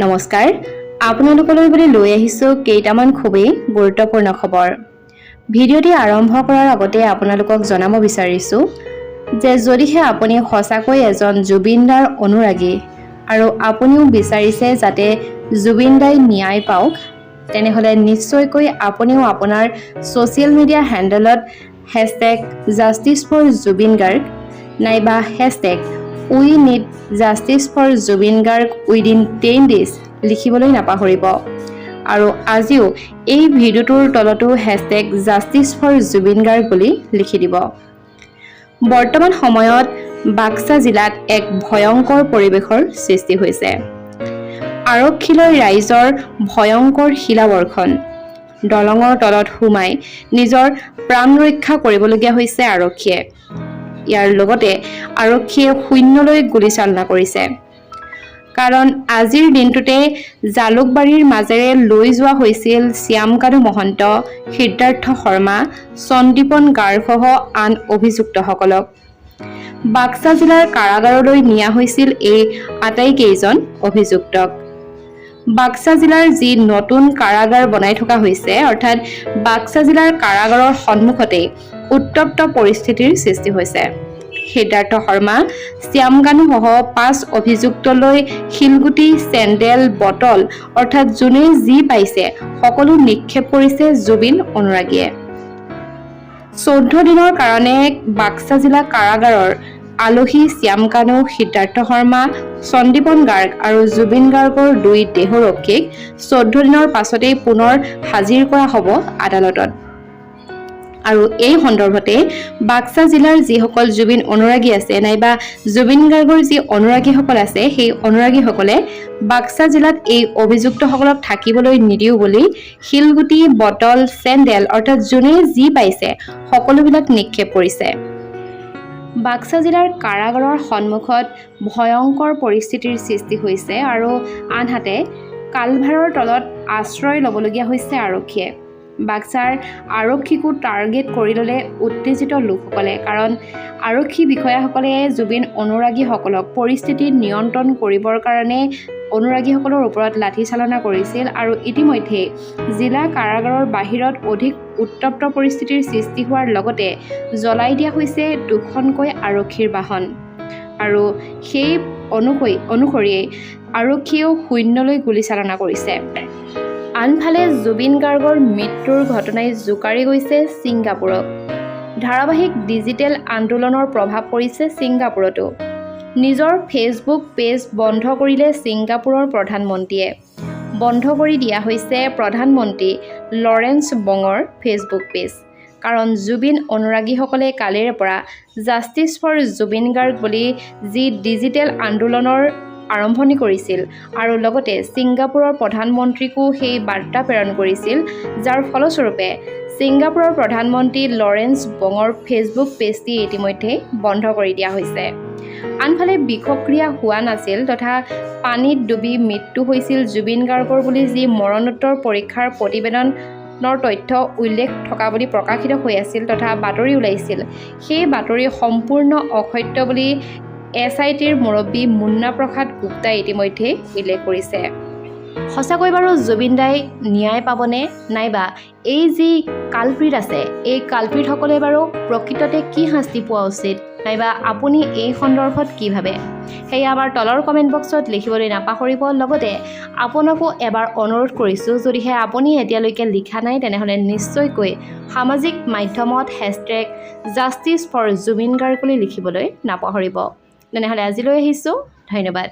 নমস্কাৰ। আপোনালোকলৈ বুলি লৈ আহিছোঁ কেইটামান খুবেই গুৰুত্বপূৰ্ণ খবৰ। ভিডিঅ'টি আৰম্ভ কৰাৰ আগতে আপোনালোকক জনাব বিচাৰিছোঁ যে যদিহে আপুনি সঁচাকৈ এজন জুবিন দাৰ অনুৰাগী আৰু আপুনিও বিচাৰিছে যাতে জুবিন দাই ন্যায় পাওক তেনেহ'লে নিশ্চয়কৈ আপুনিও আপোনাৰ ছ'চিয়েল মিডিয়া হেণ্ডেলত hashtag justice for Zubeen Garg নাইবা hashtag we need justice for Zubeen Garg within ten days লিখিবলৈ নাপাহৰিব। আৰু আজিও এই ভিডিঅ'টোৰ তলতো hashtag justice for Zubeen Garg বুলি লিখি দিব। বৰ্তমান সময়ত বাক্সা জিলাত এক ভয়ংকৰ পৰিৱেশৰ সৃষ্টি হৈছে। আৰক্ষীলৈ ৰাইজৰ ভয়ংকৰ শিলাবৰ্ষণ। দলঙৰ তলত সোমাই নিজৰ প্ৰাণ ৰক্ষা কৰিবলগীয়া হৈছে আৰক্ষীয়ে। ইয়াৰ লগতে আৰক্ষীয়ে শূন্যলৈ গুলীচালনা কৰিছে। কাৰণ আজিৰ দিনটোতে জালুকবাৰীৰ মাজেৰে লৈ যোৱা হৈছিল শ্যামকানু মহন্ত সিদ্ধাৰ্থ শৰ্মা সন্দীপন গাৰ্গসহ আন অভিযুক্তসকলক। বাক্সা জিলাৰ কাৰাগাৰলৈ নিয়া হৈছিল এই আটাইকেইজন অভিযুক্তক। বাক্সা জিলাৰ যি নতুন কাৰাগাৰ বনাই থকা হৈছে অৰ্থাৎ বাক্সা জিলাৰ কাৰাগাৰৰ সন্মুখতেই উত্তপ্ত পৰিস্থিতিৰ সৃষ্টি হৈছে। সিদ্ধাৰ্থ শৰ্মা শ্যামগানুসহ পাঁচ অভিযুক্তলৈ শিলগুটি চেণ্ডেল বটল অৰ্থাৎ যোনে যি পাইছে সকলো নিক্ষেপ কৰিছে জুবিন অনুৰাগীয়ে। চৈধ্য দিনৰ কাৰণে বাক্সা জিলা কাৰাগাৰৰ আলহী শ্যামকানু সিদ্ধাৰ্থ শৰ্মা সন্দীপন গাৰ্গ আৰু জুবিন গাৰ্গৰ দুই দেহৰক্ষীক চৈধ্য দিনৰ পাছতেই পুনৰ হাজিৰ কৰা হ'ব আদালতত। আৰু এই সন্দৰ্ভতে বাক্সা জিলাৰ যিসকল জুবিন অনুৰাগী আছে নাইবা জুবিন গাৰ্গৰ যি অনুৰাগীসকল আছে সেই অনুৰাগীসকলে বাক্সা জিলাত এই অভিযুক্তসকলক থাকিবলৈ নিদিওঁ বুলি শিলগুটি বটল চেণ্ডেল অৰ্থাৎ যোনে যি পাইছে সকলোবিলাক নিক্ষেপ কৰিছে। বাক্সা জিলাৰ কাৰাগাৰৰ সন্মুখত ভয়ংকৰ পৰিস্থিতিৰ সৃষ্টি হৈছে আৰু আনহাতে কালভাৰৰ তলত আশ্ৰয় ল'বলগীয়া হৈছে আৰক্ষীয়ে। বাক্সাৰ আৰক্ষীকো টাৰ্গেট কৰি ল'লে উত্তেজিত লোকসকলে। কাৰণ আৰক্ষী বিষয়াসকলে জুবিন অনুৰাগীসকলক পৰিস্থিতি নিয়ন্ত্ৰণ কৰিবৰ কাৰণে অনুৰাগীসকলৰ ওপৰত লাঠিচালনা কৰিছিল আৰু ইতিমধ্যে জিলা কাৰাগাৰৰ বাহিৰত অধিক উত্তপ্ত পৰিস্থিতিৰ সৃষ্টি হোৱাৰ লগতে জ্বলাই দিয়া হৈছে দুখনকৈ আৰক্ষীৰ বাহন। আৰু সেই অনুসৰি অনুসৰিয়েই আৰক্ষীয়েও শূন্যলৈ গুলীচালনা কৰিছে। আনফালে জুবিন গাৰ্গৰ মৃত্যুৰ ঘটনাই জোকাৰি গৈছে ছিংগাপুৰক। ধাৰাবাহিক ডিজিটেল আন্দোলনৰ প্ৰভাৱ পৰিছে ছিংগাপুৰতো। নিজৰ ফেচবুক পেজ বন্ধ কৰিলে ছিংগাপুৰৰ প্ৰধানমন্ত্ৰীয়ে। বন্ধ কৰি দিয়া হৈছে প্ৰধানমন্ত্ৰী লৰেন্স বঙৰ ফেচবুক পেজ। কাৰণ জুবিন অনুৰাগীসকলে কালিৰে পৰা জাষ্টিছ ফৰ জুবিন গাৰ্গ বুলি যি ডিজিটেল আন্দোলনৰ আৰম্ভণি কৰিছিল আৰু লগতে ছিংগাপুৰৰ প্ৰধানমন্ত্ৰীকো সেই বাৰ্তা প্ৰেৰণ কৰিছিল যাৰ ফলস্বৰূপে ছিংগাপুৰৰ প্ৰধানমন্ত্ৰী লৰেন্স বঙৰ ফেচবুক পেজটি ইতিমধ্যে বন্ধ কৰি দিয়া হৈছে। আনফালে বিষক্ৰিয়া হোৱা নাছিল তথা পানীত ডুবি মৃত্যু হৈছিল জুবিন গাৰ্গৰ বুলি যি মৰণোত্তৰ পৰীক্ষাৰ প্ৰতিবেদনৰ তথ্য উল্লেখ থকা বুলি প্ৰকাশিত হৈ আছিল তথা বাতৰি ওলাইছিল সেই বাতৰি সম্পূৰ্ণ অসত্য বুলি এছ আই টিৰ মুৰব্বী মুন্না প্ৰসাদ গুপ্তাই ইতিমধ্যে উল্লেখ কৰিছে। সঁচাকৈ বাৰু জুবিন দাই ন্যায় পাবনে? নাইবা এই যি কালপ্ৰিট আছে এই কালপ্ৰিটসকলে বাৰু প্ৰকৃততে কি শাস্তি পোৱা উচিত? নাইবা আপুনি এই সন্দৰ্ভত কি ভাবে? সেয়া আমাৰ তলৰ কমেণ্ট বক্সত লিখিবলৈ নাপাহৰিব। লগতে আপোনাকো এবাৰ অনুৰোধ কৰিছোঁ যদিহে আপুনি এতিয়ালৈকে লিখা নাই তেনেহ'লে নিশ্চয়কৈ সামাজিক মাধ্যমত hashtag justice for Zubeen Garg বুলি লিখিবলৈ নাপাহৰিব। তেনেহ'লে আজিলৈ আহিছোঁ। ধন্যবাদ।